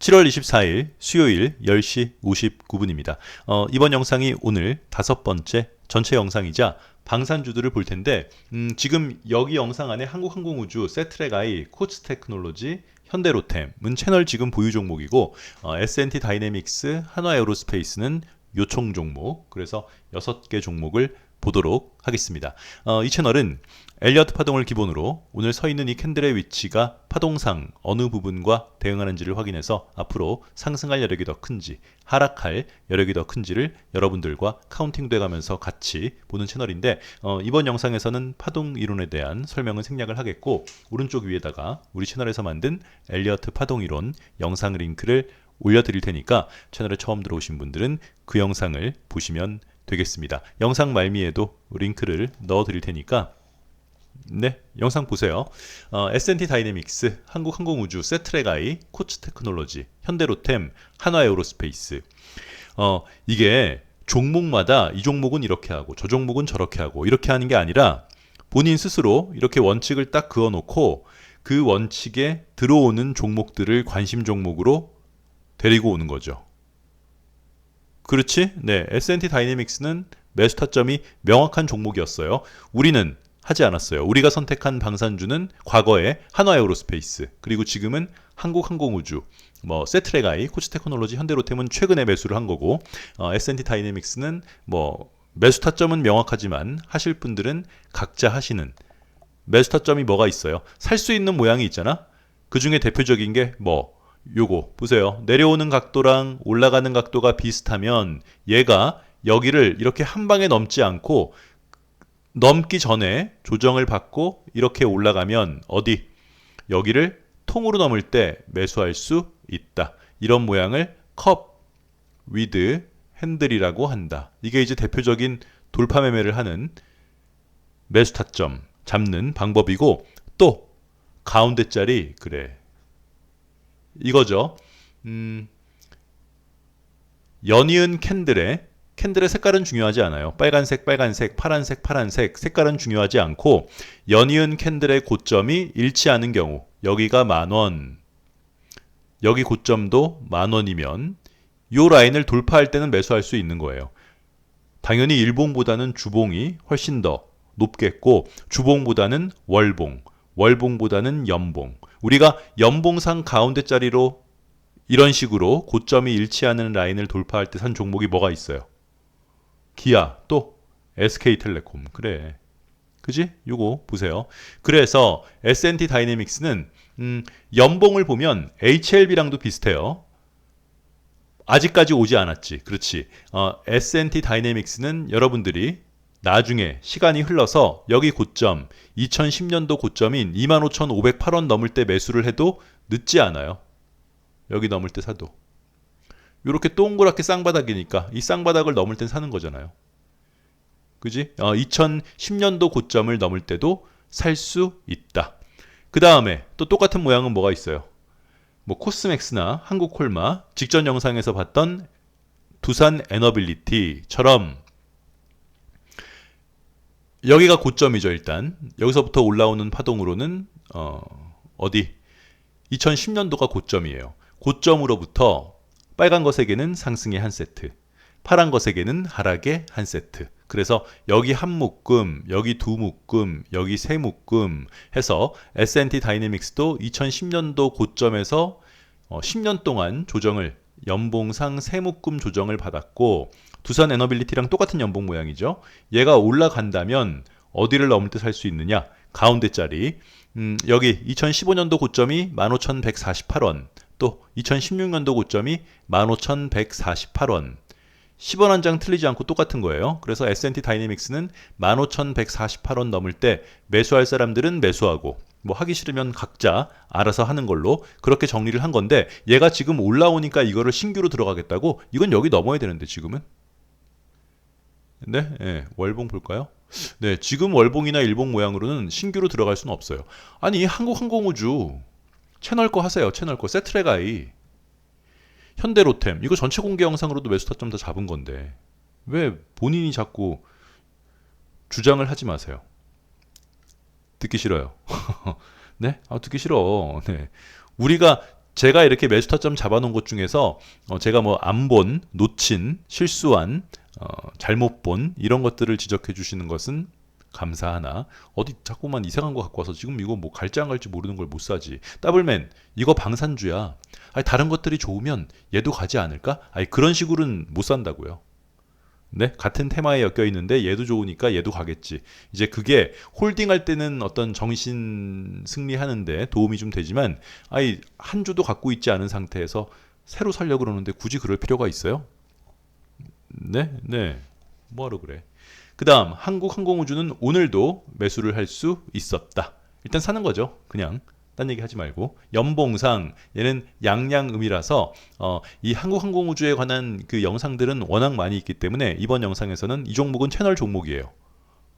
7월 24일 수요일 10시 59분입니다. 어, 이번 영상이 오늘 다섯 번째 전체 영상이자 방산주들을 볼 텐데 음, 지금 여기 영상 안에 한국항공우주, 세트랙아이, 코츠 테크놀로지, 현대로템은 채널 지금 보유 종목이고 어, S&T 다이내믹스, 한화에어로스페이스는 요총 종목 그래서 6개 종목을 보도록 하겠습니다. 어, 이 채널은 엘리어트 파동을 기본으로 오늘 서 있는 이 캔들의 위치가 파동상 어느 부분과 대응하는지를 확인해서 앞으로 상승할 여력이 더 큰지 하락할 여력이 더 큰지를 여러분들과 카운팅돼 가면서 같이 보는 채널인데 어, 이번 영상에서는 파동 이론에 대한 설명은 생략을 하겠고 오른쪽 위에다가 우리 채널에서 만든 엘리어트 파동 이론 영상 링크를 올려드릴 테니까 채널에 처음 들어오신 분들은 그 영상을 보시면 되겠습니다. 영상 말미에도 링크를 넣어 드릴 테니까 네, 영상 보세요. 어, S&T 다이내믹스, 한국항공우주, 세트랙아이, 코츠 테크놀로지, 현대로템, 한화에어로스페이스. 어, 이게 종목마다 이 종목은 이렇게 하고 저 종목은 저렇게 하고 이렇게 하는 게 아니라 본인 스스로 이렇게 원칙을 딱 그어 놓고 그 원칙에 들어오는 종목들을 관심 종목으로 데리고 오는 거죠. 그렇지? 네, S&T 다이내믹스는 매수 타점이 명확한 종목이었어요. 우리는 하지 않았어요. 우리가 선택한 방산주는 과거에 한화에어로스페이스 그리고 지금은 한국항공우주 뭐 세트레가이, 코치테크놀로지, 현대로템은 최근에 매수를 한 거고 어, S&T 다이내믹스는 뭐 매수 타점은 명확하지만 하실 분들은 각자 하시는 매수 타점이 뭐가 있어요? 살 수 있는 모양이 있잖아. 그 중에 대표적인 게 뭐 요거 보세요. 내려오는 각도랑 올라가는 각도가 비슷하면 얘가 여기를 이렇게 한 방에 넘지 않고 넘기 전에 조정을 받고 이렇게 올라가면 어디 여기를 통으로 넘을 때 매수할 수 있다. 이런 모양을 컵 위드 핸들이라고 한다. 이게 이제 대표적인 돌파 매매를 하는 매수 타점 잡는 방법이고 또 가운데 자리 그래 이거죠. 음, 연이은 캔들에 캔들의 색깔은 중요하지 않아요. 빨간색, 빨간색, 파란색, 파란색 색깔은 중요하지 않고 연이은 캔들의 고점이 일치하는 경우 여기가 만 원, 여기 고점도 만 원이면 이 라인을 돌파할 때는 매수할 수 있는 거예요. 당연히 일봉보다는 주봉이 훨씬 더 높겠고 주봉보다는 월봉, 월봉보다는 연봉. 우리가 연봉상 가운데 자리로 이런 식으로 고점이 일치하는 라인을 돌파할 때 산 종목이 뭐가 있어요? 기아 또 SK텔레콤 그래 그지? 요거 보세요. 그래서 S&T 다이내믹스는 음, 연봉을 보면 HLB랑도 비슷해요. 아직까지 오지 않았지. 그렇지. 어, S&T 다이내믹스는 여러분들이 나중에 시간이 흘러서 여기 고점 2010년도 고점인 25,508원 넘을 때 매수를 해도 늦지 않아요. 여기 넘을 때 사도. 이렇게 동그랗게 쌍바닥이니까 이 쌍바닥을 넘을 땐 사는 거잖아요. 그지? 어, 2010년도 고점을 넘을 때도 살 수 있다. 그 다음에 또 똑같은 모양은 뭐가 있어요? 뭐 코스맥스나 한국콜마 직전 영상에서 봤던 두산 에너빌리티처럼 여기가 고점이죠 일단. 여기서부터 올라오는 파동으로는 어, 어디? 2010년도가 고점이에요. 고점으로부터 빨간 것에게는 상승의 한 세트, 파란 것에게는 하락의 한 세트. 그래서 여기 한 묶음, 여기 두 묶음, 여기 세 묶음 해서 S&T 다이내믹스도 2010년도 고점에서 10년 어, 동안 조정을 연봉상 세 묶음 조정을 받았고 두산 에너빌리티랑 똑같은 연봉 모양이죠. 얘가 올라간다면 어디를 넘을 때 살 수 있느냐? 가운데 자리. 음, 여기 2015년도 고점이 15,148원. 또 2016년도 고점이 15,148원. 10원 한 장 틀리지 않고 똑같은 거예요. 그래서 S&T 다이내믹스는 15,148원 넘을 때 매수할 사람들은 매수하고 뭐 하기 싫으면 각자 알아서 하는 걸로 그렇게 정리를 한 건데 얘가 지금 올라오니까 이거를 신규로 들어가겠다고 이건 여기 넘어야 되는데 지금은 네, 네 월봉 볼까요? 네, 지금 월봉이나 일봉 모양으로는 신규로 들어갈 수는 없어요. 아니 한국항공우주 채널 거 하세요. 채널 거. 세트레가이. 현대로템. 이거 전체 공개 영상으로도 매수 타점 다 잡은 건데. 왜 본인이 자꾸 주장을 하지 마세요. 듣기 싫어요. 네? 아, 듣기 싫어. 네. 우리가 제가 이렇게 매수 타점 잡아놓은 것 중에서 어, 제가 뭐 안 본, 놓친, 실수한, 어, 잘못 본 이런 것들을 지적해 주시는 것은 감사하나? 어디 자꾸만 이상한 거 갖고 와서 지금 이거 뭐 갈지 안 갈지 모르는 걸 못 사지. 더블맨 이거 방산주야. 아니 다른 것들이 좋으면 얘도 가지 않을까? 아니 그런 식으로는 못 산다고요. 네? 같은 테마에 엮여 있는데 얘도 좋으니까 얘도 가겠지. 이제 그게 홀딩할 때는 어떤 정신 승리하는데 도움이 좀 되지만 아니 한 주도 갖고 있지 않은 상태에서 새로 살려고 그러는데 굳이 그럴 필요가 있어요 네 네. 뭐하러 그래 그 다음 한국항공우주는 오늘도 매수를 할 수 있었다. 일단 사는 거죠. 그냥 딴 얘기 하지 말고 연봉상 얘는 양양음이라서 어, 이 한국항공우주에 관한 그 영상들은 워낙 많이 있기 때문에 이번 영상에서는 이 종목은 채널 종목이에요.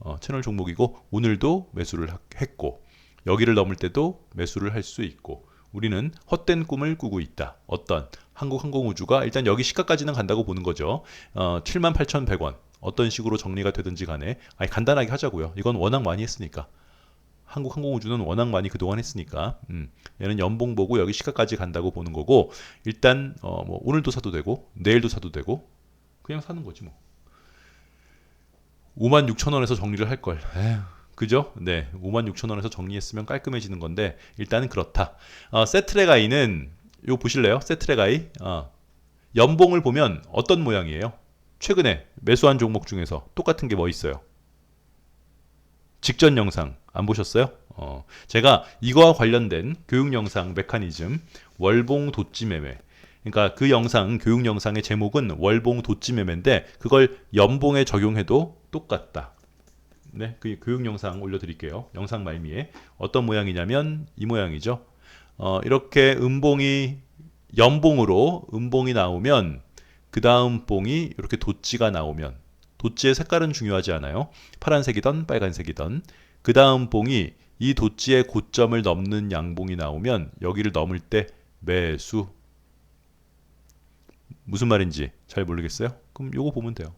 어, 채널 종목이고 오늘도 매수를 했고 여기를 넘을 때도 매수를 할 수 있고 우리는 헛된 꿈을 꾸고 있다. 어떤 한국항공우주가 일단 여기 시가까지는 간다고 보는 거죠. 어, 78,100원. 어떤 식으로 정리가 되든지 간에 아니 간단하게 하자고요. 이건 워낙 많이 했으니까. 한국항공우주는 워낙 많이 그동안 했으니까 음, 얘는 연봉 보고 여기 시가까지 간다고 보는 거고 일단 어, 뭐 오늘도 사도 되고 내일도 사도 되고 그냥 사는 거지 뭐 5만 6천 원에서 정리를 할 걸. 그죠? 네, 5만 6천 원에서 정리했으면 깔끔해지는 건데 일단은 그렇다. 어, 세트레가이는 이거 보실래요? 세트레가이 어, 연봉을 보면 어떤 모양이에요? 최근에 매수한 종목 중에서 똑같은 게 뭐 있어요? 직전 영상 안 보셨어요? 어, 제가 이거와 관련된 교육 영상 메커니즘 월봉 도찌 매매 그러니까 그 영상 교육 영상의 제목은 월봉 도찌 매매인데 그걸 연봉에 적용해도 똑같다. 네, 그 교육 영상 올려드릴게요. 영상 말미에 어떤 모양이냐면 이 모양이죠. 어, 이렇게 음봉이 연봉으로 음봉이 나오면 그 다음 봉이 이렇게 도찌가 나오면 도찌의 색깔은 중요하지 않아요. 파란색이던 빨간색이던 그 다음 봉이 이 도찌의 고점을 넘는 양봉이 나오면 여기를 넘을 때 매수 무슨 말인지 잘 모르겠어요? 그럼 요거 보면 돼요.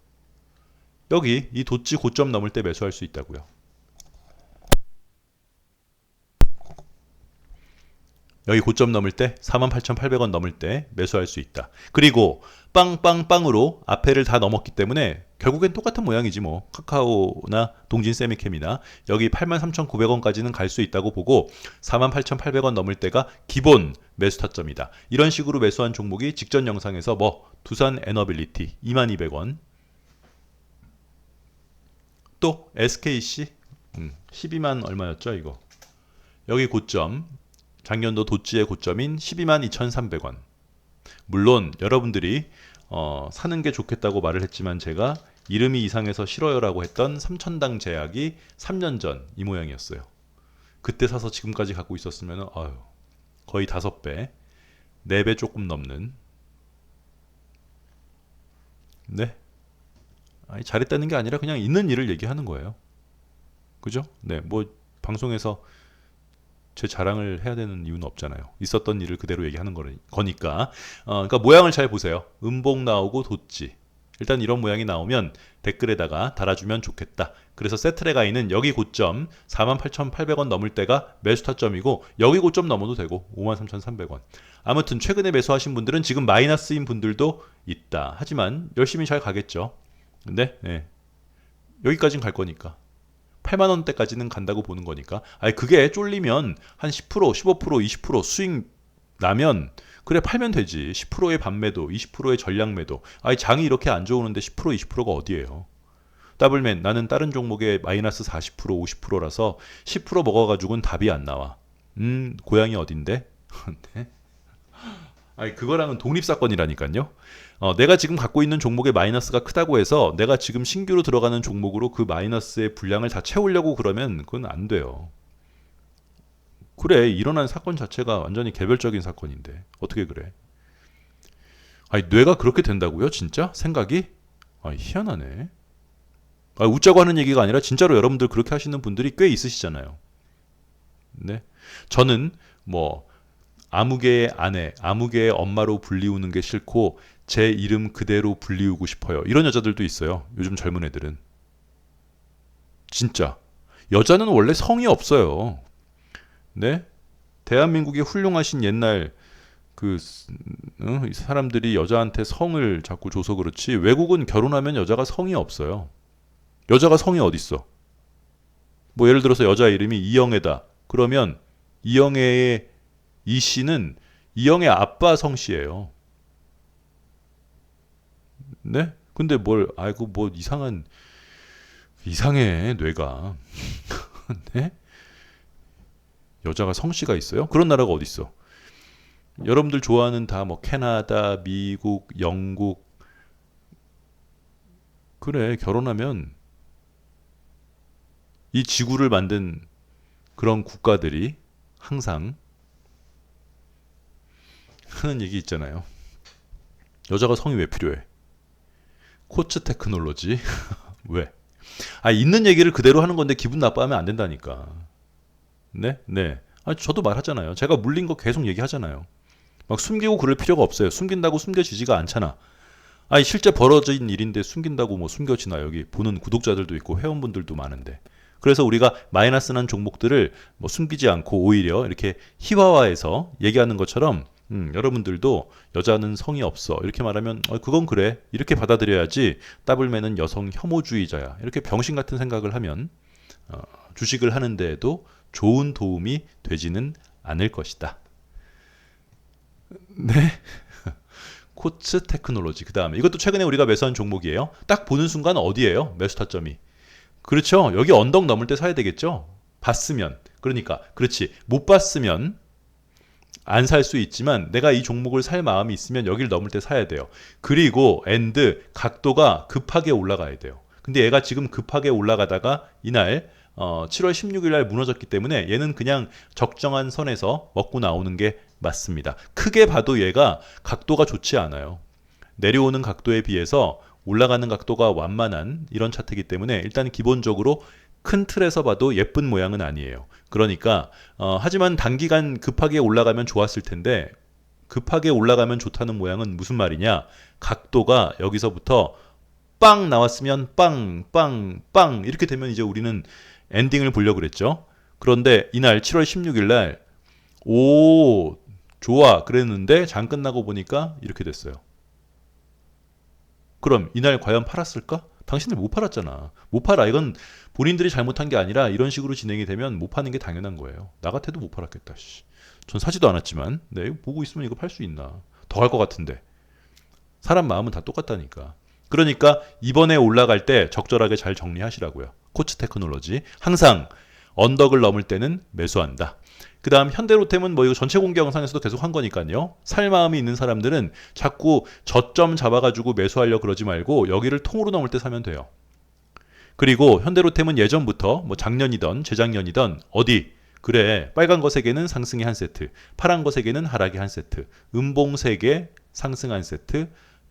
여기 이 도찌 고점 넘을 때 매수할 수 있다고요. 여기 고점 넘을 때 48,800원 넘을 때 매수할 수 있다. 그리고 빵빵빵으로 앞에를 다 넘었기 때문에 결국엔 똑같은 모양이지 뭐 카카오나 동진 세미캠이나 여기 83,900원까지는 갈 수 있다고 보고 48,800원 넘을 때가 기본 매수 타점이다. 이런 식으로 매수한 종목이 직전 영상에서 뭐 두산 에너빌리티 22,000원 또 SKC 음, 12만 얼마였죠 이거 여기 고점 작년도 도치의 고점인 12만 2,300원. 물론 여러분들이 어, 사는 게 좋겠다고 말을 했지만 제가 이름이 이상해서 싫어요라고 했던 삼천당 제약이 3년 전 이 모양이었어요. 그때 사서 지금까지 갖고 있었으면 아유, 거의 5배, 4배 조금 넘는 네. 아니 잘했다는 게 아니라 그냥 있는 일을 얘기하는 거예요. 그죠? 네. 뭐 방송에서 제 자랑을 해야 되는 이유는 없잖아요. 있었던 일을 그대로 얘기하는 거니까. 어, 그러니까 모양을 잘 보세요. 음봉 나오고 돋지. 일단 이런 모양이 나오면 댓글에다가 달아주면 좋겠다. 그래서 세트레가이는 여기 고점 48,800원 넘을 때가 매수 타점이고 여기 고점 넘어도 되고 53,300원. 아무튼 최근에 매수하신 분들은 지금 마이너스인 분들도 있다. 하지만 열심히 잘 가겠죠. 근데 네. 여기까지는 갈 거니까. 8만 원대까지는 간다고 보는 거니까. 아니 그게 쫄리면 한 10%, 15%, 20% 수익 나면 그래 팔면 되지. 10%의 반매도, 20%의 전량매도. 아니 장이 이렇게 안 좋으는데 10% 20%가 어디예요? 더블맨 나는 다른 종목에 마이너스 40% 50%라서 10% 먹어가지고는 답이 안 나와. 음 고향이 어딘데? 네. 아니 그거랑은 독립 사건이라니까요. 어, 내가 지금 갖고 있는 종목의 마이너스가 크다고 해서 내가 지금 신규로 들어가는 종목으로 그 마이너스의 분량을 다 채우려고 그러면 그건 안 돼요. 그래 일어난 사건 자체가 완전히 개별적인 사건인데 어떻게 그래? 아니 뇌가 그렇게 된다고요? 진짜 생각이? 아 희한하네. 아, 웃자고 하는 얘기가 아니라 진짜로 여러분들 그렇게 하시는 분들이 꽤 있으시잖아요. 네, 저는 뭐 아무개의 아내, 아무개의 엄마로 불리우는 게 싫고 제 이름 그대로 불리우고 싶어요. 이런 여자들도 있어요. 요즘 젊은 애들은. 진짜. 여자는 원래 성이 없어요. 네? 대한민국의 훌륭하신 옛날 그? 이 사람들이 여자한테 성을 자꾸 줘서 그렇지 외국은 결혼하면 여자가 성이 없어요. 여자가 성이 어디 있어? 뭐 예를 들어서 여자 이름이 이영애다. 그러면 이영애의 이 씨는 이영애 아빠 성씨예요. 네? 근데 뭘 아이고 뭐 이상한 이상해 뇌가. 네? 여자가 성씨가 있어요? 그런 나라가 어디 있어? 여러분들 좋아하는 다 뭐 캐나다, 미국, 영국 그래 결혼하면 이 지구를 만든 그런 국가들이 항상 하는 얘기 있잖아요. 여자가 성이 왜 필요해? 코츠 테크놀로지 왜? 아 있는 얘기를 그대로 하는 건데 기분 나빠하면 안 된다니까. 네, 네. 아 저도 말하잖아요. 제가 물린 거 계속 얘기하잖아요. 막 숨기고 그럴 필요가 없어요. 숨긴다고 숨겨지지가 않잖아. 아니 실제 벌어진 일인데 숨긴다고 뭐 숨겨지나 여기 보는 구독자들도 있고 회원분들도 많은데. 그래서 우리가 마이너스난 종목들을 뭐 숨기지 않고 오히려 이렇게 희화화해서 얘기하는 것처럼 음, 여러분들도 여자는 성이 없어 이렇게 말하면 어, 그건 그래 이렇게 받아들여야지 더블맨은 여성 혐오주의자야 이렇게 병신 같은 생각을 하면 어, 주식을 하는 데에도 좋은 도움이 되지는 않을 것이다. 네. 코츠 테크놀로지 그 다음에 이것도 최근에 우리가 매수한 종목이에요. 딱 보는 순간 어디예요? 매수 타점이. 그렇죠. 여기 언덕 넘을 때 사야 되겠죠. 봤으면 그러니까 그렇지 못 봤으면 안 살 수 있지만 내가 이 종목을 살 마음이 있으면 여기를 넘을 때 사야 돼요. 그리고 엔드 각도가 급하게 올라가야 돼요. 근데 얘가 지금 급하게 올라가다가 이날 어, 7월 16일 날 무너졌기 때문에 얘는 그냥 적정한 선에서 먹고 나오는 게 맞습니다. 크게 봐도 얘가 각도가 좋지 않아요. 내려오는 각도에 비해서 올라가는 각도가 완만한 이런 차트이기 때문에 일단 기본적으로 큰 틀에서 봐도 예쁜 모양은 아니에요. 그러니까 어, 하지만 단기간 급하게 올라가면 좋았을 텐데 급하게 올라가면 좋다는 모양은 무슨 말이냐? 각도가 여기서부터 빵 나왔으면 빵, 빵, 빵 이렇게 되면 이제 우리는 엔딩을 보려고 그랬죠. 그런데 이날 7월 16일 날 오, 좋아 그랬는데 장 끝나고 보니까 이렇게 됐어요. 그럼 이날 과연 팔았을까? 당신들 못 팔았잖아. 못 팔아. 이건 본인들이 잘못한 게 아니라 이런 식으로 진행이 되면 못 파는 게 당연한 거예요. 나 같아도 못 팔았겠다. 씨. 전 사지도 않았지만, 네, 보고 있으면 이거 팔 수 있나? 더할것 같은데. 사람 마음은 다 똑같다니까. 그러니까 이번에 올라갈 때 적절하게 잘 정리하시라고요. 코츠 테크놀로지. 항상 언덕을 넘을 때는 매수한다. 그 다음 현대로템은 뭐 이거 전체 공개 영상에서도 계속 한 거니까요. 살 마음이 있는 사람들은 자꾸 저점 잡아가지고 매수하려 그러지 말고 여기를 통으로 넘을 때 사면 돼요. 그리고 현대로템은 예전부터 뭐 작년이던 재작년이던 어디 그래 빨간 거 세 개는 상승이 한 세트, 파란 거 세 개는 하락이 한 세트, 음봉 세개 상승 한 세트,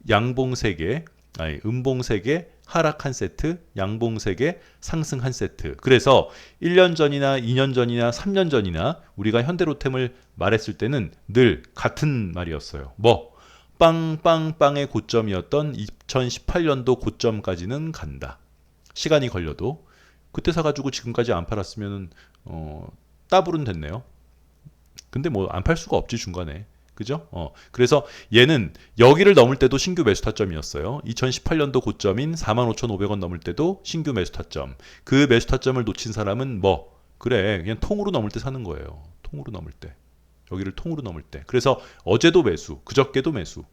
양봉 세 개, 아니 음봉 세 개, 하락 한 세트, 양봉 세 개, 상승 한 세트. 그래서 1년 전이나 2년 전이나 3년 전이나 우리가 현대로템을 말했을 때는 늘 같은 말이었어요. 뭐 빵빵빵의 고점이었던 2018년도 고점까지는 간다. 시간이 걸려도 그때 사가지고 지금까지 안 팔았으면 어, 따블은 됐네요. 근데 뭐 안 팔 수가 없지 중간에. 그죠? 어. 그래서 얘는 여기를 넘을 때도 신규 매수 타점이었어요. 2018년도 고점인 45,500원 넘을 때도 신규 매수 타점. 그 매수 타점을 놓친 사람은 뭐 그래 그냥 통으로 넘을 때 사는 거예요. 통으로 넘을 때. 여기를 통으로 넘을 때. 그래서 어제도 매수, 그저께도 매수.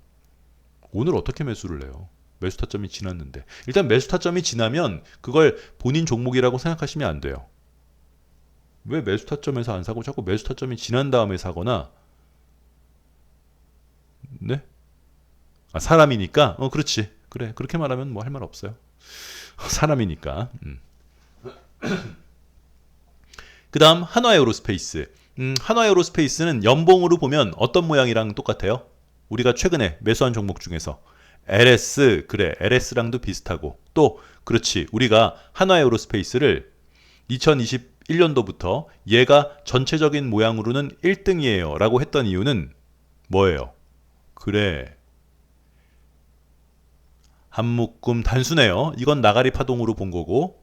오늘 어떻게 매수를 해요? 매수 타점이 지났는데. 일단 매수 타점이 지나면 그걸 본인 종목이라고 생각하시면 안 돼요. 왜 매수 타점에서 안 사고 자꾸 매수 타점이 지난 다음에 사거나 네? 아, 사람이니까? 어, 그렇지. 그래. 그렇게 말하면 뭐 할 말 없어요. 사람이니까. 음. 그 다음, 한화 에어로스페이스. 음, 한화 에어로스페이스는 연봉으로 보면 어떤 모양이랑 똑같아요? 우리가 최근에 매수한 종목 중에서. LS, 그래. LS랑도 비슷하고. 또, 그렇지. 우리가 한화 에어로스페이스를 2021년도부터 얘가 전체적인 모양으로는 1등이에요. 라고 했던 이유는 뭐예요? 그래. 한 묶음 단순해요. 이건 나가리 파동으로 본 거고,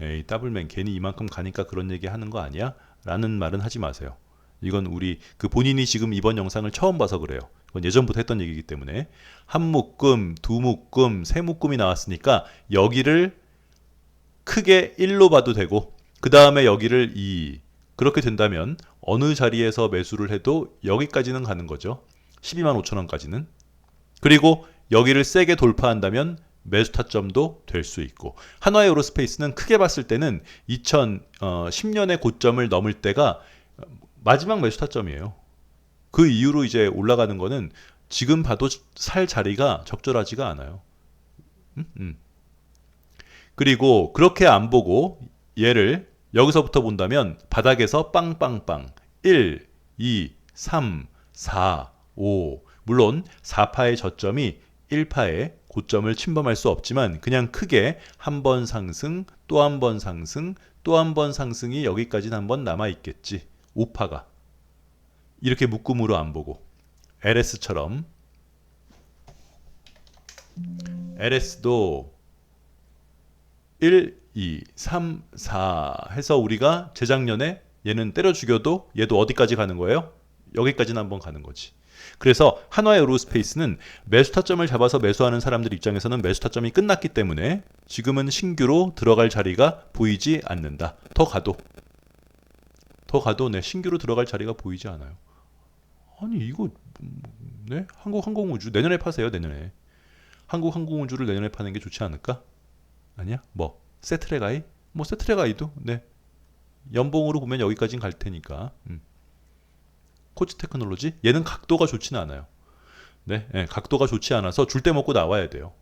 에이, 더블맨 괜히 이만큼 가니까 그런 얘기 하는 거 아니야? 라는 말은 하지 마세요. 이건 우리 그 본인이 지금 이번 영상을 처음 봐서 그래요. 그건 예전부터 했던 얘기이기 때문에 한 묶음, 두 묶음, 세 묶음이 나왔으니까 여기를 크게 1로 봐도 되고 그 다음에 여기를 2 그렇게 된다면 어느 자리에서 매수를 해도 여기까지는 가는 거죠. 12만 5천 원까지는. 그리고 여기를 세게 돌파한다면 매수 타점도 될 수 있고 한화의 에어로스페이스는 크게 봤을 때는 2010년의 고점을 넘을 때가 마지막 매수 타점이에요. 그 이후로 이제 올라가는 거는 지금 봐도 살 자리가 적절하지가 않아요. 음? 음. 그리고 그렇게 안 보고 얘를 여기서부터 본다면 바닥에서 빵빵빵 1, 2, 3, 4, 5 물론 4파의 저점이 1파의 고점을 침범할 수 없지만 그냥 크게 한 번 상승 또 한 번 상승 또 한 번 상승이 여기까지는 한 번 남아 있겠지. 5파가. 이렇게 묶음으로 안 보고. LS처럼. LS도 1, 2, 3, 4 해서 우리가 재작년에 얘는 때려 죽여도 얘도 어디까지 가는 거예요? 여기까지는 한번 가는 거지. 그래서 한화의 에로스페이스는 매수 타점을 잡아서 매수하는 사람들 입장에서는 매수 타점이 끝났기 때문에 지금은 신규로 들어갈 자리가 보이지 않는다. 더 가도 더 가도 네 신규로 들어갈 자리가 보이지 않아요. 아니 이거 네 한국 항공우주 내년에 파세요 내년에 한국 항공우주를 내년에 파는 게 좋지 않을까? 아니야? 뭐 세트레가이? 뭐 세트레가이도 네 연봉으로 보면 여기까지는 갈 테니까 음. 코치 테크놀로지 얘는 각도가 좋지는 않아요. 네, 네 각도가 좋지 않아서 줄 때 먹고 나와야 돼요.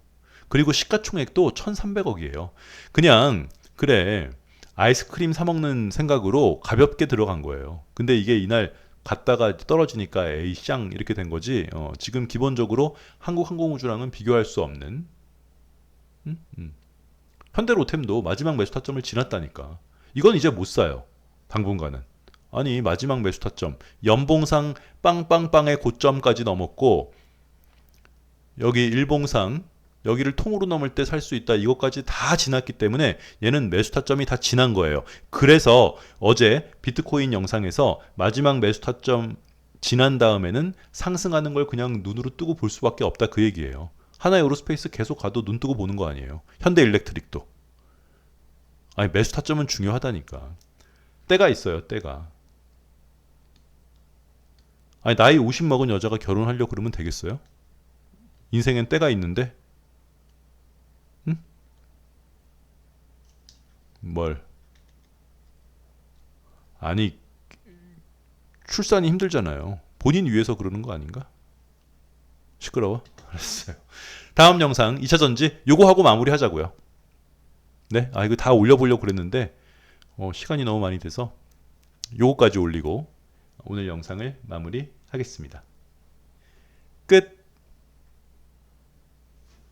그리고 시가총액도 1,300억이에요. 그냥 그래 아이스크림 사 먹는 생각으로 가볍게 들어간 거예요. 근데 이게 이날 갔다가 떨어지니까 에이 쌍 이렇게 된 거지. 어, 지금 기본적으로 한국 항공우주랑은 비교할 수 없는. 음? 음. 현대로템도 마지막 매수 타점을 지났다니까. 이건 이제 못 사요. 당분간은. 아니 마지막 매수 타점 연봉상 빵빵빵의 고점까지 넘었고 여기 일봉상 여기를 통으로 넘을 때 살 수 있다 이것까지 다 지났기 때문에 얘는 매수 타점이 다 지난 거예요. 그래서 어제 비트코인 영상에서 마지막 매수 타점 지난 다음에는 상승하는 걸 그냥 눈으로 뜨고 볼 수밖에 없다 그 얘기예요. 하나의 오로스페이스 계속 가도 눈 뜨고 보는 거 아니에요. 현대 일렉트릭도. 아니 매수 타점은 중요하다니까. 때가 있어요. 때가. 아니 나이 50 먹은 여자가 결혼하려 그러면 되겠어요? 인생엔 때가 있는데? 응? 뭘? 아니 출산이 힘들잖아요. 본인 위해서 그러는 거 아닌가? 시끄러워? 알았어요. 다음 영상 2차 전지 요거 하고 마무리하자고요. 네, 아 이거 다 올려보려고 그랬는데 어, 시간이 너무 많이 돼서 요거까지 올리고 오늘 영상을 마무리하겠습니다. 끝.